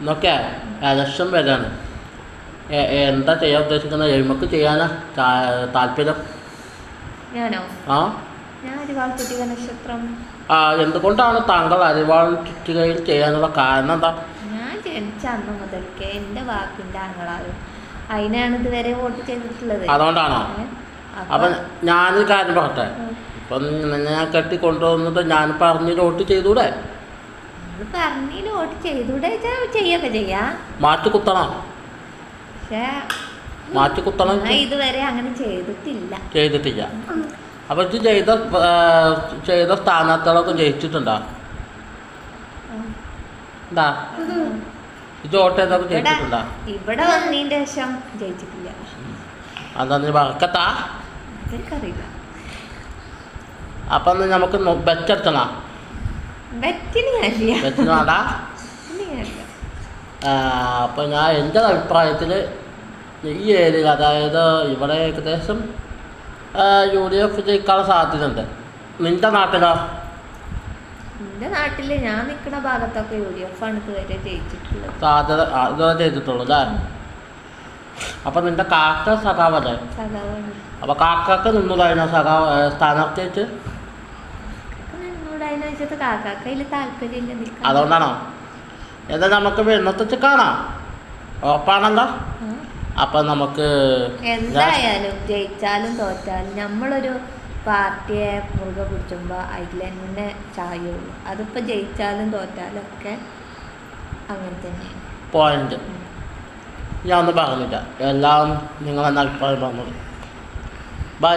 എന്നൊക്കെ ആദർശം വരാണ്. എന്താ ചെയ്യാൻ ഉദ്ദേശിക്കുന്നത്? എഴുമക്ക് ചെയ്യാനാ താല്പര്യം? ആ? ആ എന്തുകൊണ്ടാണ് താങ്കൾ അരിവാൾ ചുറ്റുകയിൽ ചെയ്യാനുള്ള കാരണം എന്താ? ഞാൻ ജനിച്ച അന്ന് മുതൽക്കേ എന്റെ വാക്കിന്റെ ആങ്ങളാകും അതിനാണ് ഇതുവരെ വോട്ട് ചെയ്തിട്ടുള്ളത്. അതുകൊണ്ടാണോ? അപ്പൊ- ഞാനൊരു കാര്യം പറട്ടെ ഇപ്പൊ ഇപ്പം ഞാൻ കെട്ടി കൊണ്ടുവന്നിട്ട് ഞാൻ പറഞ്ഞ് വോട്ട് ചെയ്തൂടെ? അത് പറഞ്ഞില്ല വോട്ട് ചെയ്തൂടെ ചെയ്യൊക്കെ ചെയ്യാം? മാറ്റി കുത്തണം. പക്ഷേ മാറ്റി കുത്തണം. ഇതുവരെ അങ്ങനെ ചെയ്തിട്ടില്ല. ചെയ്തിട്ടില്ല. അപ്പൊ ഇത് ചെയ്ത ചെയ്ത സ്ഥാനാർത്ഥികളൊക്കെ ജയിച്ചിട്ടുണ്ടോ? എന്താ? ഇത് വോട്ട് ചെയ്തൊക്കെ ജയിച്ചിട്ടുണ്ടോ? ഇവിടെ വന്നതിന്റെ ശേഷം ജയിച്ചിട്ടില്ല. അതാ നീ വറക്കത്താ എനിക്കറിയില്ല അപ്പം നമുക്ക് അപ്പം ഞാൻ എന്റെ അഭിപ്രായത്തിൽ ഈ ഏരിയ അതായത് ഇവിടെ ഏകദേശം യു ഡി എഫ് ജയിക്കാനുള്ള സാധ്യതയുണ്ട്. നിന്റെ നാട്ടിലോ? എന്റെ നാട്ടിൽ ഞാൻ നിൽക്കുന്ന ഭാഗത്തൊക്കെ യു ഡി എഫ് ആണ് ഇതുവരെ ജയിച്ചിട്ടുള്ളത്. സാധ്യത ഇതുവരെ ചെയ്തിട്ടുള്ളൂ അല്ലേ? അപ്പൊ നിന്റെ കാക്ക സഖാവല്ലേ സഖാവാണ്. അപ്പോൾ കാക്കക്ക് നിന്നതായിരുന്നു സഖാവ് ഏ, സ്ഥാനാർത്ഥിയായിട്ട്? താല്പര്യമില്ല അതുകൊണ്ടാണോ? എന്നാൽ നമുക്ക് വെണ്ണത്തിച്ച് കാണാം? ഉറപ്പാണല്ലോ അപ്പൊ നമുക്ക് എന്തായാലും ജയിച്ചാലും തോറ്റാലും നമ്മളൊരു പാർട്ടിയെ മുറുകെ പിടിച്ചുമ്പോൾ അതിൽ തന്നെ ചായുള്ളൂ. അതിപ്പോൾ ജയിച്ചാലും തോറ്റാലും ഒക്കെ അങ്ങനെ തന്നെ പോയിന്റ് ഞാൻ ഒന്നും പറഞ്ഞില്ല. എല്ലാം നിങ്ങളെന്ന അഭിപ്രായം പറഞ്ഞു ബൈ